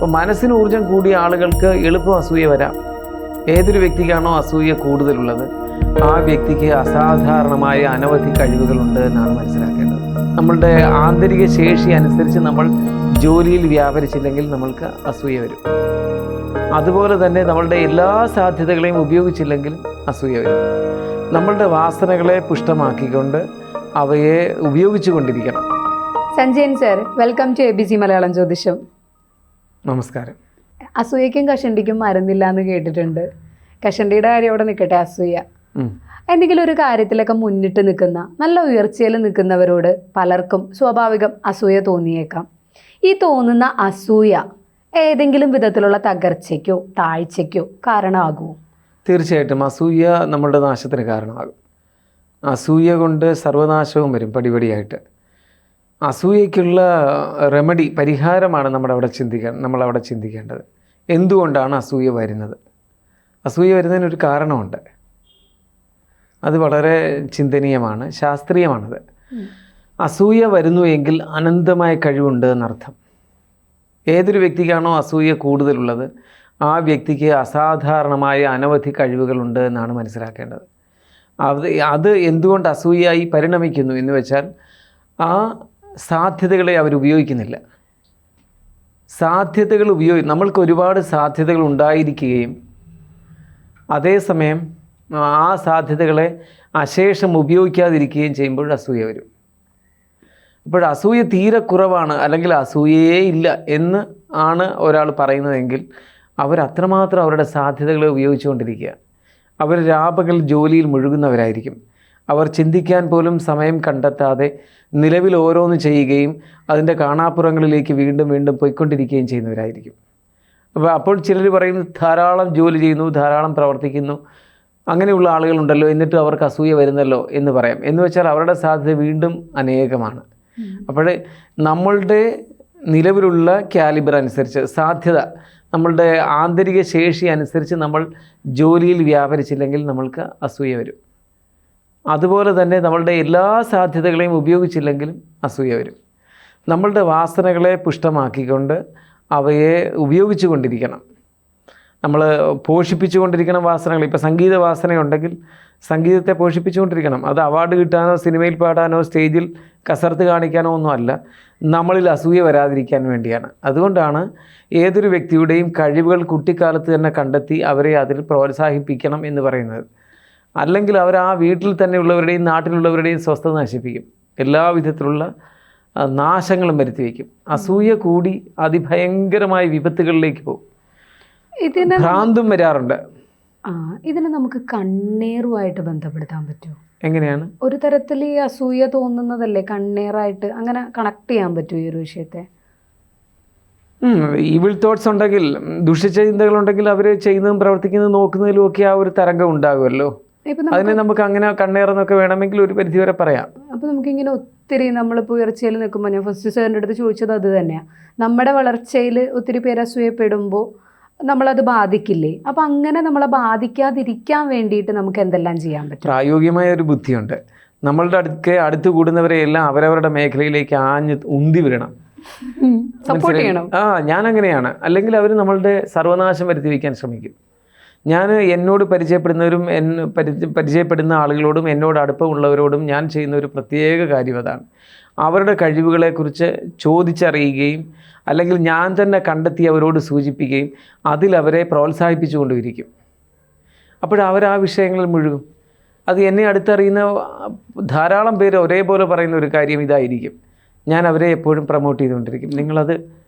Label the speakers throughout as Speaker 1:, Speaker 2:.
Speaker 1: അപ്പോൾ മനസ്സിന് ഊർജം കൂടിയ ആളുകൾക്ക് എളുപ്പം അസൂയ വരാം. ഏതൊരു വ്യക്തിക്കാണോ അസൂയ കൂടുതലുള്ളത്? ആ വ്യക്തിക്ക് അസാധാരണമായ അനവധി കഴിവുകളുണ്ട് എന്നാണ് മനസ്സിലാക്കേണ്ടത്. നമ്മളുടെ ആന്തരിക ശേഷി അനുസരിച്ച് നമ്മൾ ജോലിയിൽ വ്യാപരിച്ചില്ലെങ്കിൽ നമ്മൾക്ക് അസൂയ വരും. അതുപോലെ തന്നെ നമ്മളുടെ എല്ലാ സാധ്യതകളെയും ഉപയോഗിച്ചില്ലെങ്കിൽ അസൂയ വരും. നമ്മളുടെ വാസനകളെ പുഷ്ടമാക്കിക്കൊണ്ട് അവയെ ഉപയോഗിച്ചു കൊണ്ടിരിക്കണം
Speaker 2: Sanjayan sir welcome to A B C Malayalam ജ്യോതിഷം.
Speaker 1: നമസ്കാരം.
Speaker 2: അസൂയക്കും കഷണ്ടിക്കും മരുന്നില്ല എന്ന് കേട്ടിട്ടുണ്ട്. കഷണ്ടിയുടെ കാര്യം അവിടെ നിൽക്കട്ടെ അസൂയ. എന്തെങ്കിലും ഒരു കാര്യത്തിലൊക്കെ മുന്നിട്ട് നിൽക്കുന്ന നല്ല ഉയർച്ചയിൽ നിൽക്കുന്നവരോട് പലർക്കും സ്വാഭാവികം അസൂയ തോന്നിയേക്കാം. ഈ തോന്നുന്ന അസൂയ ഏതെങ്കിലും വിധത്തിലുള്ള തകർച്ചയ്ക്കോ താഴ്ചയ്ക്കോ കാരണമാകുമോ?
Speaker 1: തീർച്ചയായിട്ടും അസൂയ നമ്മളുടെ നാശത്തിന് കാരണമാകും. അസൂയ കൊണ്ട് സർവനാശവും വരും പടിപടിയായിട്ട്. അസൂയയ്ക്കുള്ള റെമഡി പരിഹാരമാണ് നമ്മുടെ അവിടെ ചിന്തിക്കാൻ നമ്മളവിടെ ചിന്തിക്കേണ്ടത്. എന്തുകൊണ്ടാണ് അസൂയ വരുന്നത്? അസൂയ വരുന്നതിനൊരു കാരണമുണ്ട്. അത് വളരെ ചിന്തനീയമാണ് ശാസ്ത്രീയമാണത്. അസൂയ വരുന്നു എങ്കിൽ അനന്തമായ കഴിവുണ്ട് എന്നർത്ഥം. ഏതൊരു വ്യക്തിക്കാണോ അസൂയ കൂടുതലുള്ളത് ആ വ്യക്തിക്ക് അസാധാരണമായ അനവധി കഴിവുകളുണ്ട് എന്നാണ് മനസ്സിലാക്കേണ്ടത്. അത് അത് എന്തുകൊണ്ട് അസൂയയായി പരിണമിക്കുന്നു എന്ന് വെച്ചാൽ ആ സാധ്യതകളെ അവർ ഉപയോഗിക്കുന്നില്ല. സാധ്യതകൾ ഉപയോഗി നമ്മൾക്ക് ഒരുപാട് സാധ്യതകൾ ഉണ്ടായിരിക്കുകയും അതേസമയം ആ സാധ്യതകളെ അശേഷം ഉപയോഗിക്കാതിരിക്കുകയും ചെയ്യുമ്പോൾ അസൂയ വരും. അപ്പോൾ അസൂയ തീരെ കുറവാണ് അല്ലെങ്കിൽ അസൂയയേ ഇല്ല എന്ന് ആണ് ഒരാൾ പറയുന്നതെങ്കിൽ അത്രമാത്രം അവരുടെ സാധ്യതകളെ ഉപയോഗിച്ചുകൊണ്ടിരിക്കുക. അവർ രാപകൽ ജോലിയിൽ മുഴുകുന്നവരായിരിക്കും. അവർ ചിന്തിക്കാൻ പോലും സമയം കണ്ടെത്താതെ നിലവിൽ ഓരോന്ന് ചെയ്യുകയും അതിന്റെ കാണാപ്പുറങ്ങളിലേക്ക് വീണ്ടും വീണ്ടും പോയിക്കൊണ്ടിരിക്കുകയും ചെയ്യുന്നവരായിരിക്കും. അപ്പോൾ അപ്പോൾ ചിലർ പറയുന്നു ധാരാളം ജോലി ചെയ്യുന്നു ധാരാളം പ്രവർത്തിക്കുന്നു അങ്ങനെയുള്ള ആളുകളുണ്ടല്ലോ എന്നിട്ട് അവർക്ക് അസൂയ വരുന്നല്ലോ എന്ന് പറയാം. എന്ന് വെച്ചാൽ അവരുടെ സാധ്യത വീണ്ടും അനേകമാണ്. അപ്പോൾ നമ്മളുടെ നിലവിലുള്ള കാലിബർ അനുസരിച്ച് സാധ്യത നമ്മളുടെ ആന്തരിക ശേഷി അനുസരിച്ച് നമ്മൾ ജോലിയിൽ വ്യാപരിച്ചില്ലെങ്കിൽ നമ്മൾക്ക് അസൂയ വരും. അതുപോലെ തന്നെ നമ്മളുടെ എല്ലാ സാധ്യതകളെയും ഉപയോഗിച്ചില്ലെങ്കിലും അസൂയ വരും. നമ്മളുടെ വാസനകളെ പുഷ്ടമാക്കിക്കൊണ്ട് അവയെ ഉപയോഗിച്ചു കൊണ്ടിരിക്കണം. നമ്മൾ പോഷിപ്പിച്ചു കൊണ്ടിരിക്കണം വാസനകൾ. ഇപ്പോൾ സംഗീത വാസനയുണ്ടെങ്കിൽ സംഗീതത്തെ പോഷിപ്പിച്ചുകൊണ്ടിരിക്കണം അത് അവാർഡ് കിട്ടാനോ സിനിമയിൽ പാടാനോ സ്റ്റേജിൽ കസർത്ത് കാണിക്കാനോ ഒന്നുമല്ല നമ്മളിൽ അസൂയ വരാതിരിക്കാൻ വേണ്ടിയാണ്. അതുകൊണ്ടാണ് ഏതൊരു വ്യക്തിയുടെയും കഴിവുകൾ കുട്ടിക്കാലത്ത് തന്നെ കണ്ടെത്തി അവരെ അതിൽ പ്രോത്സാഹിപ്പിക്കണം എന്ന് പറയുന്നത്. അല്ലെങ്കിൽ അവർ ആ വീട്ടിൽ തന്നെയുള്ളവരുടെയും നാട്ടിലുള്ളവരുടെയും സ്വസ്ഥത നശിപ്പിക്കും. എല്ലാ വിധത്തിലുള്ള നാശങ്ങളും വരുത്തി വയ്ക്കും അസൂയ കൂടി അതിഭയങ്കരമായ വിപത്തുകളിലേക്ക് പോകും.
Speaker 2: ഇതിനെ
Speaker 1: ഭ്രാന്തും വരാറുണ്ട്.
Speaker 2: ആ ഇതിനെ നമുക്ക് കണ്ണീറുമായിട്ട് ബന്ധപ്പെടുത്താൻ പറ്റുമോ?
Speaker 1: എങ്ങനെയാണ്?
Speaker 2: ഒരു തരത്തിൽ ഈ അസൂയ തോന്നുന്നതല്ലേ കണ്ണീറായിട്ട് അങ്ങനെ കണക്ട് ചെയ്യാൻ പറ്റുമോ ഈ ഒരു വിഷയത്തെ?
Speaker 1: ഈവിൾ തോട്ട്സ് ഉണ്ടെങ്കിൽ ദുഷിച്ച ചിന്തകളുണ്ടെങ്കിൽ അവർ ചെയ്യുന്നതും പ്രവർത്തിക്കുന്നതും നോക്കുന്നതിലും ഒക്കെ ആ ഒരു തരംഗം ഉണ്ടാകുമല്ലോ. അതിനെ നമുക്ക് അങ്ങനെ കണ്ണേറെന്നൊക്കെ വേണമെങ്കിൽ ഒരു പരിധി വരെ പറയാം.
Speaker 2: അപ്പോൾ നമുക്കിങ്ങനെ ഒത്തിരി നമ്മളിപ്പോൾ ഉയർച്ചയിൽ നിൽക്കുമ്പോൾ ഞാൻ ഫസ്റ്റ് സാറിന്റെ അടുത്ത് ചോദിച്ചത് അത് തന്നെയാണ് നമ്മുടെ വളർച്ചയിൽ ഒത്തിരി പേര് അസൂയപ്പെടുമ്പോൾ നമ്മളത് ബാധിക്കില്ലേ? അപ്പം അങ്ങനെ നമ്മളെ ബാധിക്കാതിരിക്കാൻ വേണ്ടിയിട്ട് നമുക്ക് എന്തെല്ലാം ചെയ്യാൻ പറ്റും?
Speaker 1: പ്രായോഗികമായ ഒരു ബുദ്ധിയുണ്ട്. നമ്മളുടെ അടുക്കെ അടുത്ത് കൂടുന്നവരെ എല്ലാം അവരവരുടെ മേഖലയിലേക്ക് ആഞ്ഞ് ഉന്തി വിടണം.
Speaker 2: സപ്പോർട്ട് ചെയ്യണം.
Speaker 1: ആ ഞാൻ അങ്ങനെയാണ് അല്ലെങ്കിൽ അവർ നമ്മളുടെ സർവനാശം വരുത്തി വയ്ക്കാൻ ശ്രമിക്കും. ഞാൻ എന്നോട് പരിചയപ്പെടുന്നവരും എന്നെ പരിചയ പരിചയപ്പെടുന്ന ആളുകളോടും എന്നോട് അടുപ്പമുള്ളവരോടും ഞാൻ ചെയ്യുന്ന ഒരു പ്രത്യേക കാര്യം അതാണ്. അവരുടെ കഴിവുകളെക്കുറിച്ച് ചോദിച്ചറിയുകയും അല്ലെങ്കിൽ ഞാൻ തന്നെ കണ്ടെത്തി അവരോട് സൂചിപ്പിക്കുകയും അതിലവരെ പ്രോത്സാഹിപ്പിച്ചുകൊണ്ടിരിക്കും. അപ്പോൾ ആ വിഷയങ്ങളിൽ മുഴുകും. അത് എന്നെ അടുത്തറിയുന്ന ധാരാളം പേര് ഒരേപോലെ പറയുന്ന ഒരു കാര്യം ഇതായിരിക്കും. ഞാൻ അവരെ എപ്പോഴും പ്രൊമോട്ട് ചെയ്തുകൊണ്ടിരിക്കും. നിങ്ങളത്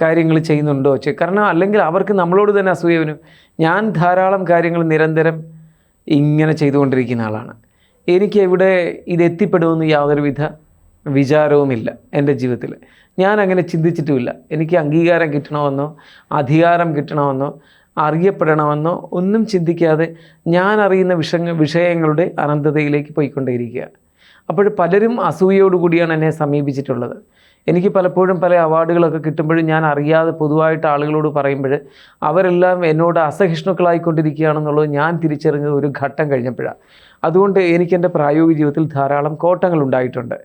Speaker 1: കാര്യങ്ങൾ ചെയ്യുന്നുണ്ടോ? കാരണം അല്ലെങ്കിൽ അവർക്ക് നമ്മളോട് തന്നെ അസൂയ ഞാൻ ധാരാളം കാര്യങ്ങൾ നിരന്തരം ഇങ്ങനെ ചെയ്തുകൊണ്ടിരിക്കുന്ന ആളാണ്. എനിക്ക് എവിടെ ഇത് എത്തിപ്പെടുമെന്ന് യാതൊരുവിധ വിചാരവുമില്ല എന്റെ ജീവിതത്തിൽ. ഞാൻ അങ്ങനെ ചിന്തിച്ചിട്ടുമില്ല. എനിക്ക് അംഗീകാരം കിട്ടണമെന്നോ അധികാരം കിട്ടണമെന്നോ അറിയപ്പെടണമെന്നോ ഒന്നും ചിന്തിക്കാതെ ഞാൻ അറിയുന്ന വിഷ വിഷയങ്ങളുടെ അനന്തതയിലേക്ക് പോയിക്കൊണ്ടേയിരിക്കുക. അപ്പോൾ പലരും അസൂയയോടുകൂടിയാണ് എന്നെ സമീപിച്ചിട്ടുള്ളത്. എനിക്ക് പലപ്പോഴും പല അവാർഡുകളൊക്കെ കിട്ടുമ്പോഴും ഞാൻ അറിയാതെ പൊതുവായിട്ട് ആളുകളോട് പറയുമ്പോൾ അവരെല്ലാം എന്നോട് അസഹിഷ്ണുക്കളായിക്കൊണ്ടിരിക്കുകയാണെന്നുള്ളത് ഞാൻ തിരിച്ചറിഞ്ഞത് ഒരു ഘട്ടം കഴിഞ്ഞപ്പോഴാണ്. അതുകൊണ്ട് എനിക്ക് എന്റെ പ്രായോഗിക ജീവിതത്തിൽ ധാരാളം കോട്ടങ്ങൾ ഉണ്ടായിട്ടുണ്ട്.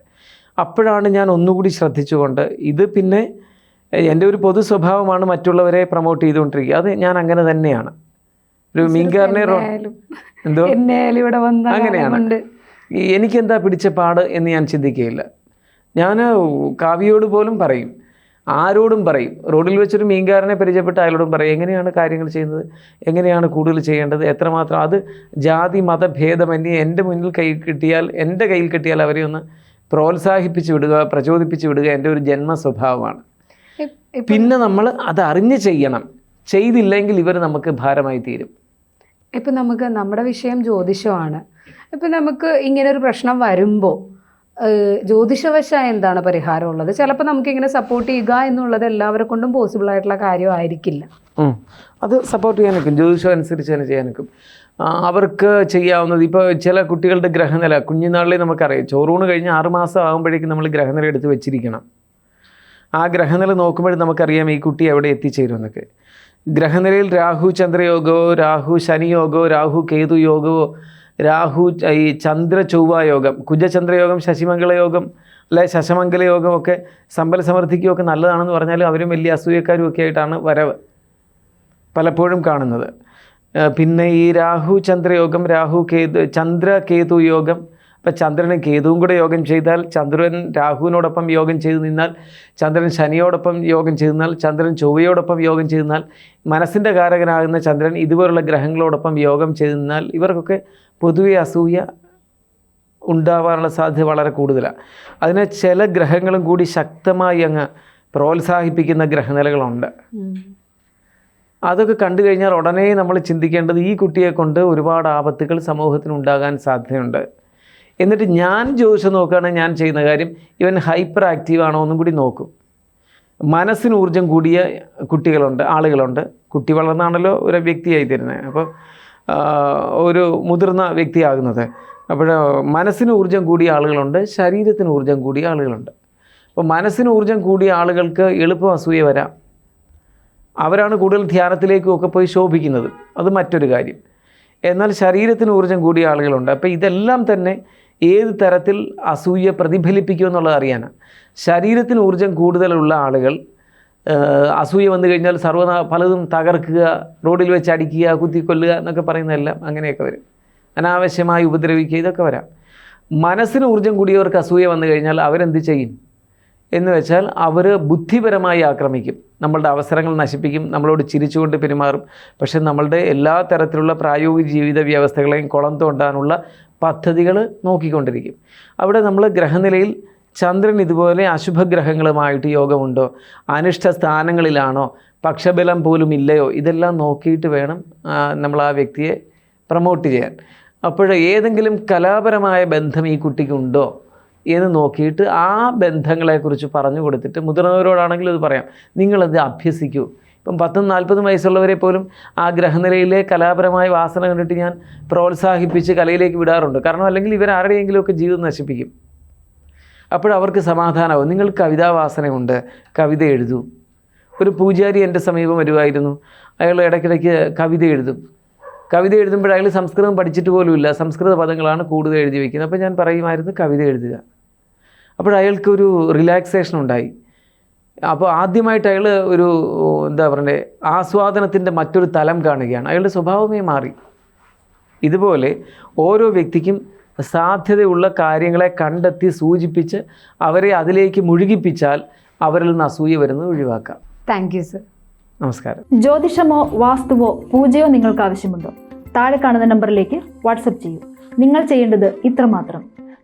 Speaker 1: അപ്പോഴാണ് ഞാൻ ഒന്നുകൂടി ശ്രദ്ധിച്ചുകൊണ്ട് ഇത് പിന്നെ എന്റെ ഒരു പൊതു സ്വഭാവമാണ് മറ്റുള്ളവരെ പ്രൊമോട്ട് ചെയ്തുകൊണ്ടിരിക്കുക. അത് ഞാൻ അങ്ങനെ തന്നെയാണ്. ഒരു മീൻകാരനെ എന്തോ? അങ്ങനെയാണ്. എനിക്കെന്താ പിടിച്ച പാട് എന്ന് ഞാൻ ചിന്തിക്കുകയില്ല. ഞാൻ കാവ്യയോട് പോലും പറയും. ആരോടും പറയും. റോഡിൽ വെച്ചൊരു മീൻകാരനെ പരിചയപ്പെട്ട അയാളോടും പറയും എങ്ങനെയാണ് കാര്യങ്ങൾ ചെയ്യുന്നത്? എങ്ങനെയാണ് കൂടുതൽ ചെയ്യേണ്ടത്? എത്രമാത്രം അത് ജാതി മതഭേദമന്യേ എന്റെ മുന്നിൽ കൈ കിട്ടിയാൽ എന്റെ കയ്യിൽ കിട്ടിയാൽ അവരെ ഒന്ന് പ്രോത്സാഹിപ്പിച്ച് വിടുക പ്രചോദിപ്പിച്ച് വിടുക എന്റെ ഒരു ജന്മ സ്വഭാവമാണ് പിന്നെ നമ്മൾ അത് അറിഞ്ഞ് ചെയ്യണം. ചെയ്തില്ലെങ്കിൽ ഇവർ നമുക്ക് ഭാരമായി തീരും.
Speaker 2: ഇപ്പം നമുക്ക് നമ്മുടെ വിഷയം ജ്യോതിഷമാണ്. ഇപ്പം നമുക്ക് ഇങ്ങനെ ഒരു പ്രശ്നം വരുമ്പോൾ ജ്യോതിഷവശായ എന്താണ് പരിഹാരം ഉള്ളത് ചിലപ്പോൾ നമുക്ക് ഇങ്ങനെ സപ്പോർട്ട് ചെയ്യുക എന്നുള്ളത് എല്ലാവരെ കൊണ്ടും പോസിബിൾ ആയിട്ടുള്ള കാര്യമായിരിക്കില്ല
Speaker 1: അത് സപ്പോർട്ട് ചെയ്യാൻ നിൽക്കും ജ്യോതിഷം അനുസരിച്ച് തന്നെ ചെയ്യാൻ നിൽക്കും അവർക്ക് ചെയ്യാവുന്നത് ഇപ്പോൾ ചില കുട്ടികളുടെ ഗ്രഹനില കുഞ്ഞുനാളിലെ നമുക്കറിയാം. ചോറൂണ് കഴിഞ്ഞ് ആറുമാസം ആകുമ്പോഴേക്കും നമ്മൾ ഗ്രഹനില എടുത്ത് വെച്ചിരിക്കണം. ആ ഗ്രഹനില നോക്കുമ്പോഴും നമുക്കറിയാം ഈ കുട്ടി എവിടെ എത്തിച്ചേരും എന്നൊക്കെ. ഗ്രഹനിലയിൽ രാഹു ചന്ദ്രയോഗമോ രാഹു ശനിയോഗോ രാഹു കേതു യോഗമോ രാഹു ഈ ചന്ദ്ര ചൊവ്വ യോഗം കുജചന്ദ്രയോഗം ശശിമംഗള യോഗം അല്ലെ ശശമംഗല യോഗം ഒക്കെ സമ്പൽ സമൃദ്ധിക്കും നല്ലതാണെന്ന് പറഞ്ഞാലും അവരും വലിയ അസൂയക്കാരും ഒക്കെ ആയിട്ടാണ് വരവ് പലപ്പോഴും കാണുന്നത്. പിന്നെ ഈ രാഹു ചന്ദ്രയോഗം രാഹു കേതു ചന്ദ്ര കേതു യോഗം അപ്പം ചന്ദ്രനും കേതുവും കൂടെ യോഗം ചെയ്താൽ ചന്ദ്രൻ രാഹുവിനോടൊപ്പം യോഗം ചെയ്തു നിന്നാൽ ചന്ദ്രൻ ശനിയോടൊപ്പം യോഗം ചെയ്താൽ ചന്ദ്രൻ ചൊവ്വയോടൊപ്പം യോഗം ചെയ്താൽ മനസ്സിന്റെ കാരകനാകുന്ന ചന്ദ്രൻ ഇതുപോലുള്ള ഗ്രഹങ്ങളോടൊപ്പം യോഗം ചെയ്തു നിന്നാൽ ഇവർക്കൊക്കെ പൊതുവെ അസൂയ ഉണ്ടാവാനുള്ള സാധ്യത വളരെ കൂടുതലാണ് അതിനെ ചില ഗ്രഹങ്ങളും കൂടി ശക്തമായി അങ്ങ് പ്രോത്സാഹിപ്പിക്കുന്ന ഗ്രഹനിലകളുണ്ട്. അതൊക്കെ കണ്ടു കഴിഞ്ഞാൽ ഉടനെ നമ്മൾ ചിന്തിക്കേണ്ടത് ഈ കുട്ടിയെ കൊണ്ട് ഒരുപാട് ആപത്തുകൾ സമൂഹത്തിന് ഉണ്ടാകാൻ സാധ്യതയുണ്ട്. എന്നിട്ട് ഞാൻ ജ്യോതിഷം നോക്കുകയാണെങ്കിൽ ഞാൻ ചെയ്യുന്ന കാര്യം. ഇവൻ ഹൈപ്പർ ആക്റ്റീവ് ആണോ എന്നും കൂടി നോക്കും. മനസ്സിന് ഊർജം കൂടിയ കുട്ടികളുണ്ട് ആളുകളുണ്ട്. കുട്ടി വളർന്നാണല്ലോ ഒരു വ്യക്തിയായി തരുന്നത്. അപ്പോൾ ഒരു മുതിർന്ന വ്യക്തിയാകുന്നത്. അപ്പോൾ മനസ്സിന് ഊർജം കൂടിയ ആളുകളുണ്ട് ശരീരത്തിന് ഊർജം കൂടിയ ആളുകളുണ്ട്. അപ്പോൾ മനസ്സിന് ഊർജം കൂടിയ ആളുകൾക്ക് എളുപ്പം അസൂയ വരാം. അവരാണ് കൂടുതൽ ധ്യാനത്തിലേക്കും ഒക്കെ പോയി ശോഭിക്കുന്നത്. അത് മറ്റൊരു കാര്യം. എന്നാൽ ശരീരത്തിന് ഊർജം കൂടിയ ആളുകളുണ്ട്. അപ്പോൾ ഇതെല്ലാം തന്നെ ഏത് തരത്തിൽ അസൂയ പ്രതിഫലിപ്പിക്കും എന്നുള്ളത് അറിയാനാണ്. ശരീരത്തിന് ഊർജം കൂടുതലുള്ള ആളുകൾ അസൂയ വന്നു കഴിഞ്ഞാൽ സർവ പലതും തകർക്കുക റോഡിൽ വെച്ച് അടിക്കുക കുത്തിക്കൊല്ലുക എന്നൊക്കെ പറയുന്നതെല്ലാം അങ്ങനെയൊക്കെ വരും. അനാവശ്യമായി ഉപദ്രവിക്കുക ഇതൊക്കെ വരാം. മനസ്സിന് ഊർജം കൂടിയവർക്ക് അസൂയ വന്നു കഴിഞ്ഞാൽ അവരെന്ത് ചെയ്യും? എന്ന് വെച്ചാൽ അവർ ബുദ്ധിപരമായി ആക്രമിക്കും. നമ്മളുടെ അവസരങ്ങൾ നശിപ്പിക്കും നമ്മളോട് ചിരിച്ചുകൊണ്ട് പെരുമാറും. പക്ഷേ നമ്മളുടെ എല്ലാ തരത്തിലുള്ള പ്രായോഗിക ജീവിത വ്യവസ്ഥകളെയും കുളം തോണ്ടാനുള്ള പദ്ധതികൾ നോക്കിക്കൊണ്ടിരിക്കും. അവിടെ നമ്മൾ ഗ്രഹനിലയിൽ ചന്ദ്രൻ ഇതുപോലെ അശുഭഗ്രഹങ്ങളുമായിട്ട് യോഗമുണ്ടോ? അനിഷ്ട സ്ഥാനങ്ങളിലാണോ? പക്ഷബലം പോലും ഇല്ലയോ? ഇതെല്ലാം നോക്കിയിട്ട് വേണം നമ്മൾ ആ വ്യക്തിയെ പ്രമോട്ട് ചെയ്യാൻ. അപ്പോൾ ഏതെങ്കിലും കലാപരമായ ബന്ധം ഈ കുട്ടിക്കുണ്ടോ? എന്ന് നോക്കിയിട്ട് ആ ബന്ധങ്ങളെക്കുറിച്ച് പറഞ്ഞു കൊടുത്തിട്ട് മുതിർന്നവരോടാണെങ്കിലും ഇത് പറയാം. നിങ്ങളത് അഭ്യസിക്കൂ. ഇപ്പം പത്തും നാൽപ്പതും വയസ്സുള്ളവരെ പോലും ആ ഗ്രഹനിലയിലെ കലാപരമായ വാസന കണ്ടിട്ട് ഞാൻ പ്രോത്സാഹിപ്പിച്ച് കലയിലേക്ക് വിടാറുണ്ട്. കാരണം അല്ലെങ്കിൽ ഇവർ ആരുടെയെങ്കിലുമൊക്കെ ജീവിതം നശിപ്പിക്കും. അപ്പോഴവർക്ക് സമാധാനമാവും. നിങ്ങൾ കവിതാവാസനയുണ്ട്. കവിത എഴുതൂ. ഒരു പൂജാരി എന്റെ സമീപം വരുമായിരുന്നു അയാൾ ഇടയ്ക്കിടയ്ക്ക് കവിത എഴുതും. കവിത എഴുതുമ്പോൾ അയാൾ സംസ്കൃതം പഠിച്ചിട്ട് പോലുമില്ല. സംസ്കൃത പദങ്ങളാണ് കൂടുതൽ എഴുതി വയ്ക്കുന്നത്. അപ്പോൾ ഞാൻ പറയുമായിരുന്നു കവിത എഴുതുക. അപ്പോൾ അയാൾക്കൊരു റിലാക്സേഷൻ ഉണ്ടായി. അപ്പോൾ ആദ്യമായിട്ട് അയാൾ ഒരു എന്താ പറയണ്ടേ ആസ്വാദനത്തിന്റെ മറ്റൊരു തലം കാണുകയാണ്. അയാളുടെ സ്വഭാവമേ മാറി. ഇതുപോലെ ഓരോ വ്യക്തിക്കും സാധ്യതയുള്ള കാര്യങ്ങളെ കണ്ടെത്തി സൂചിപ്പിച്ച് അവരെ അതിലേക്ക് മുഴുകിപ്പിച്ചാൽ അവരിൽ നിന്ന് അസൂയ വരുന്നത് ഒഴിവാക്കാം.
Speaker 2: താങ്ക് യു സർ
Speaker 1: നമസ്കാരം.
Speaker 3: ജ്യോതിഷമോ വാസ്തുവോ പൂജയോ നിങ്ങൾക്ക് ആവശ്യമുണ്ടോ? താഴെ കാണുന്ന നമ്പറിലേക്ക് വാട്സപ്പ് ചെയ്യൂ. നിങ്ങൾ ചെയ്യേണ്ടത് ഇത്രമാത്രം.